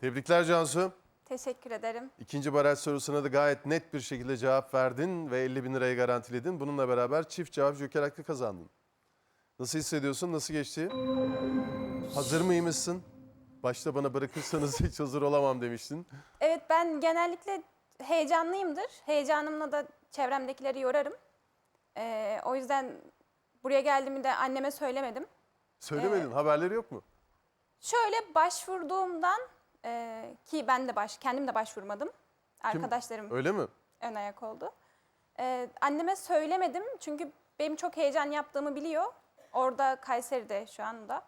Tebrikler Cansu. Teşekkür ederim. İkinci baraj sorusuna da gayet net bir şekilde cevap verdin ve 50 bin lirayı garantiledin. Bununla beraber çift cevap joker hakkı kazandın. Nasıl hissediyorsun? Nasıl geçti? Hazır mıymışsın? Başta bana bırakırsanız hiç hazır olamam demiştin. Evet ben genellikle heyecanlıyımdır. Heyecanımla da çevremdekileri yorarım. Ee, o yüzden buraya geldiğimi de anneme söylemedim. Söylemedin, haberleri yok mu? Şöyle başvurduğumdan e, ki ben de baş kendim de başvurmadım. Arkadaşlarım Öyle mi? ön ayak oldu. Ee, anneme söylemedim çünkü benim çok heyecan yaptığımı biliyor. Orada Kayseri'de şu anda.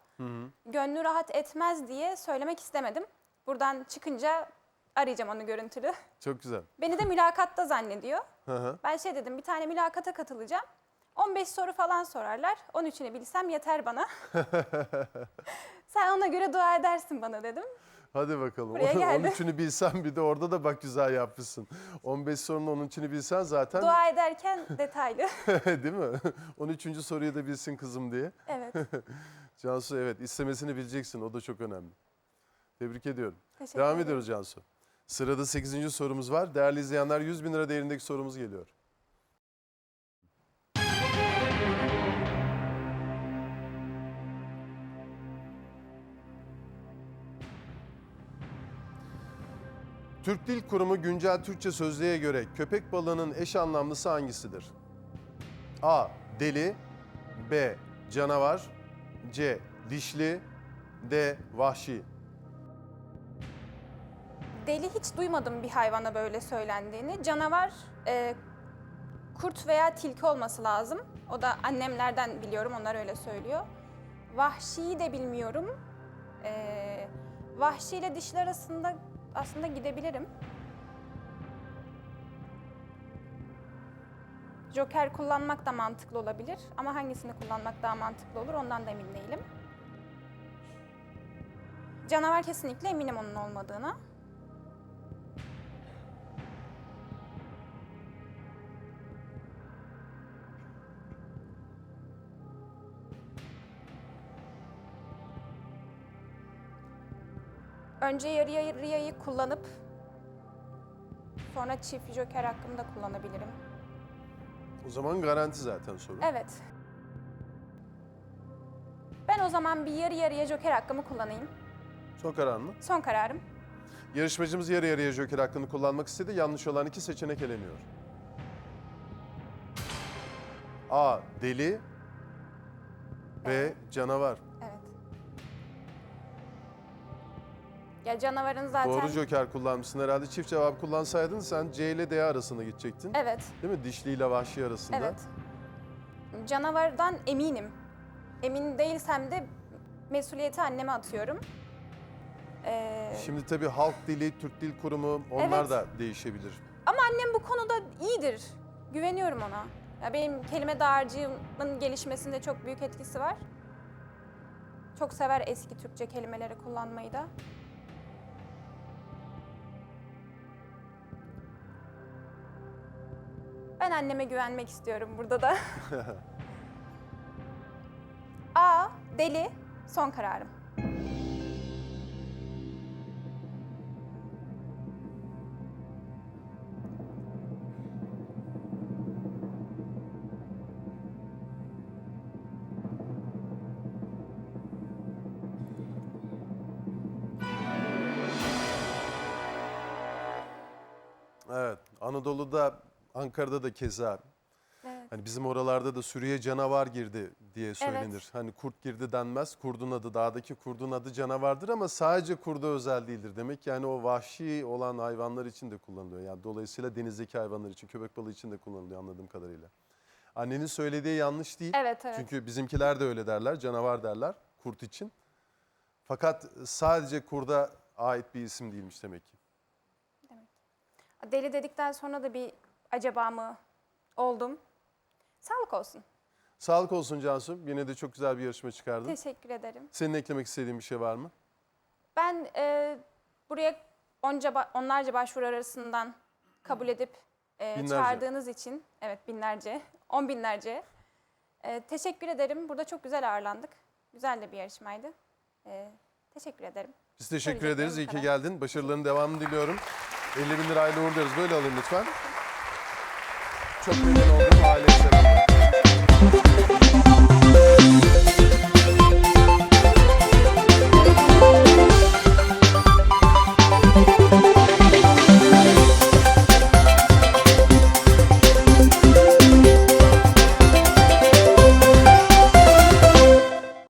Gönlü rahat etmez diye söylemek istemedim. Buradan çıkınca arayacağım onu görüntülü. Çok güzel. Beni de mülakatta zannediyor. Hı hı. Ben şey dedim bir tane mülakata katılacağım. 15 soru falan sorarlar. 13'ünü bilsem yeter bana. Sen ona göre dua edersin bana dedim. Hadi bakalım. Buraya geldi. 13'ünü bilsen bir de orada da bak güzel yapmışsın. 15 sorunun 13'ünü bilsen zaten Dua ederken detaylı. değil mi? 13. soruyu da bilsin kızım diye. evet. Cansu evet istemesini bileceksin o da çok önemli. Tebrik ediyorum. Teşekkür Devam ederim. ediyoruz Cansu. Sırada 8. sorumuz var. Değerli izleyenler 100 bin lira değerindeki sorumuz geliyor. Türk Dil Kurumu güncel Türkçe sözlüğe göre köpek balığının eş anlamlısı hangisidir? A. Deli B. Canavar C. Dişli D. Vahşi Deli hiç duymadım bir hayvana böyle söylendiğini. Canavar e, kurt veya tilki olması lazım. O da annemlerden biliyorum onlar öyle söylüyor. Vahşiyi de bilmiyorum. E, vahşi ile dişli arasında aslında gidebilirim. Joker kullanmak da mantıklı olabilir ama hangisini kullanmak daha mantıklı olur ondan da emin değilim. Canavar kesinlikle eminim onun olmadığına. Önce yarı yarıyayı kullanıp sonra çift joker hakkımı da kullanabilirim. O zaman garanti zaten soru. Evet. Ben o zaman bir yarı yarıya joker hakkımı kullanayım. Son karar mı? Son kararım. Yarışmacımız yarı yarıya joker hakkını kullanmak istedi. Yanlış olan iki seçenek eleniyor. A. Deli B. Canavar. Evet. Ya canavarın zaten... Doğru joker kullanmışsın herhalde. Çift cevap kullansaydın sen C ile D arasında gidecektin. Evet, Değil mi? Dişli ile vahşi arasında. evet. Canavardan eminim. Emin değilsem de mesuliyeti anneme atıyorum. Ee, Şimdi tabii halk dili, Türk Dil Kurumu onlar Evet. da değişebilir. Ama annem bu konuda iyidir. Güveniyorum ona. Ya benim kelime dağarcığımın gelişmesinde çok büyük etkisi var. Çok sever eski Türkçe kelimeleri kullanmayı da. Ben anneme güvenmek istiyorum burada da. A. Deli. Son kararım. Evet. Anadolu'da, Ankara'da da keza Evet. Hani bizim oralarda da sürüye canavar girdi diye söylenir. Hani kurt girdi denmez. Kurdun adı dağdaki kurdun adı canavardır ama sadece kurda özel değildir. Demek yani o vahşi olan hayvanlar için de kullanılıyor. Yani dolayısıyla denizdeki hayvanlar için, köpek balığı için de kullanılıyor anladığım kadarıyla. Annenin söylediği yanlış değil. Evet, evet. Çünkü bizimkiler de öyle derler. Canavar derler kurt için. Fakat sadece kurda ait bir isim değilmiş demek ki. Deli dedikten sonra da bir acaba mı oldum. Sağlık olsun. Sağlık olsun Cansu. Yine de çok güzel bir yarışma çıkardın. Teşekkür ederim. Senin eklemek istediğin bir şey var mı? Ben e, buraya onca onlarca başvuru arasından kabul edip e, Binlerce. çağırdığınız için, evet binlerce, on binlerce e, teşekkür ederim. Burada çok güzel ağırlandık. Güzel de bir yarışmaydı. E, teşekkür ederim. Biz teşekkür ederiz. İyi ki geldin. Başarıların devamını diliyorum. 50 bin lirayla uğurluyoruz. Böyle alayım lütfen. Çok memnun oldum. Aileyi selam.